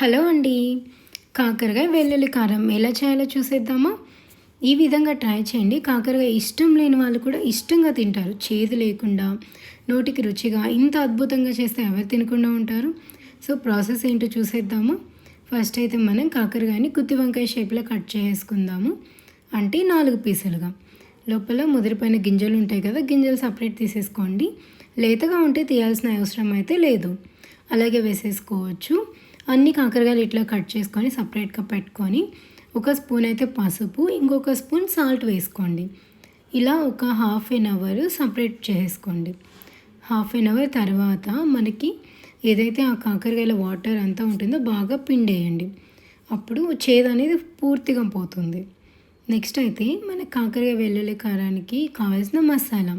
Hello అండి. కాకరకాయ వెల్లుల్లి కారం ఎలా చేయాలో చూసేద్దామా? ఈ విధంగా ట్రై చేయండి. కాకరకాయ ఇష్టం లేని వాళ్ళు కూడా ఇష్టంగా తింటారు. చేదు లేకుండా నోటికి రుచిగా ఇంత అద్భుతంగా చేస్తే ఎవరు తినకుండా ఉంటారు? సో ప్రాసెస్ ఏంటో చూసేద్దామా? ఫస్ట్ అయితే మనం కాకరకాయని గుత్తి వంకాయ షేప్లో కట్ చేసుకుందాము. అంటే నాలుగు పీసులుగా. లోపల ముదిరిపోయిన గింజలు ఉంటాయి కదా గింజలు సపరేట్ తీసేసుకోండి. లేతగా ఉంటే తీయాల్సిన అవసరం అయితే లేదు. అలాగే వేసేసుకోవచ్చు. అన్ని కాకరకాయలు ఇట్లా కట్ చేసుకొని సపరేట్గా పెట్టుకొని ఒక స్పూన్ అయితే పసుపు ఇంకొక స్పూన్ సాల్ట్ వేసుకోండి. ఇలా ఒక హాఫ్ ఎన్ అవర్ సపరేట్ చేసుకోండి. హాఫ్ ఎన్ అవర్ తర్వాత మనకి ఏదైతే ఆ కాకరకాయల వాటర్ అంతా ఉంటుందో బాగా పిండేయండి. అప్పుడు చేదు అనేది పూర్తిగా పోతుంది. నెక్స్ట్ అయితే మన కాకరకాయ వెల్లుల్లి కారానికి కావాల్సిన మసాలా.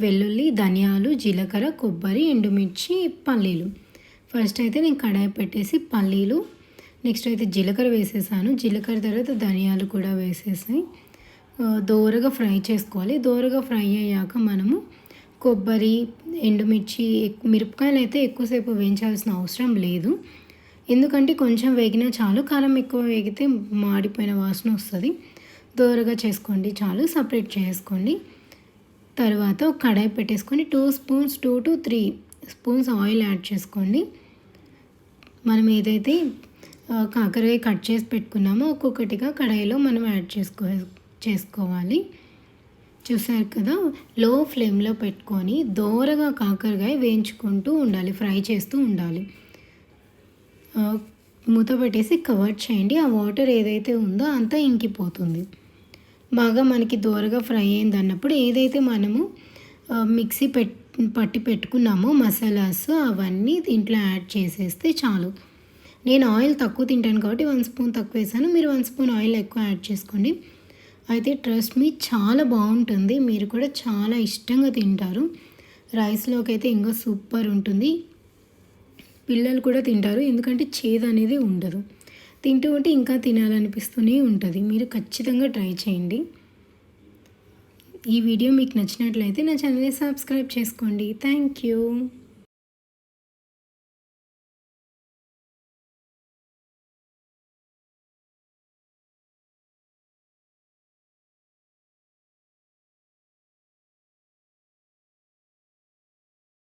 వెల్లుల్లి ధనియాలు జీలకర్ర కొబ్బరి ఎండుమిర్చి పల్లీలు. ఫస్ట్ అయితే నేను కడాయి పెట్టేసి పల్లీలు నెక్స్ట్ అయితే జీలకర్ర వేసేసాను. జీలకర్ర తర్వాత ధనియాలు కూడా వేసేసి దోరగా ఫ్రై చేసుకోవాలి. దోరగా ఫ్రై అయ్యాక మనము కొబ్బరి ఎండుమిర్చి మిరపకాయలు అయితే ఎక్కువసేపు వేయించాల్సిన అవసరం లేదు. ఎందుకంటే కొంచెం వేగినా చాలు కారం ఎక్కువ వేగితే మాడిపోయిన వాసన వస్తుంది. దోరగా చేసుకోండి చాలు సపరేట్ చేసుకోండి. తర్వాత కడాయి పెట్టేసుకొని two spoons two to three spoons oil add చేసుకోండి. మనం ఏదైతే ఆ, కాకరకాయ కట్ చేసి పెట్టుకున్నామో ఒక్కొక్కటిగా కడాయిలో మనం యాడ్ చేసుకో చేసుకోవాలి. చూసారు కదా? లో ఫ్లేమ్లో పెట్టుకొని దోరగా కాకరకాయ వేయించుకుంటూ ఉండాలి ఫ్రై చేస్తూ ఉండాలి. మూత పెట్టేసి కవర్ చేయండి. ఆ వాటర్ ఏదైతే ఉందో అంతా ఇంకిపోతుంది. బాగా మనకి దోరగా ఫ్రై అయింది అన్నప్పుడు ఏదైతే మనము మిక్సీ పెట్ పట్టి పెట్టుకున్నామో మసాలాస్ అవన్నీ దీంట్లో యాడ్ చేసేస్తే చాలు. నేను ఆయిల్ తక్కువ తింటాను కాబట్టి వన్ స్పూన్ తక్కువ వేసాను. మీరు వన్ స్పూన్ ఆయిల్ ఎక్కువ యాడ్ చేసుకోండి. అయితే ట్రస్ట్ మీ చాలా బాగుంటుంది. మీరు కూడా చాలా ఇష్టంగా తింటారు. రైస్లోకి అయితే ఇంకా సూపర్ ఉంటుంది. పిల్లలు కూడా తింటారు. ఎందుకంటే చేదు అనేది ఉండదు. తింటూ ఉంటే ఇంకా తినాలనిపిస్తూనే ఉంటుంది. మీరు ఖచ్చితంగా ట్రై చేయండి. ఈ వీడియో మీకు నచ్చినట్లయితే నా ఛానల్ని సబ్స్క్రైబ్ చేసుకోండి. Thank you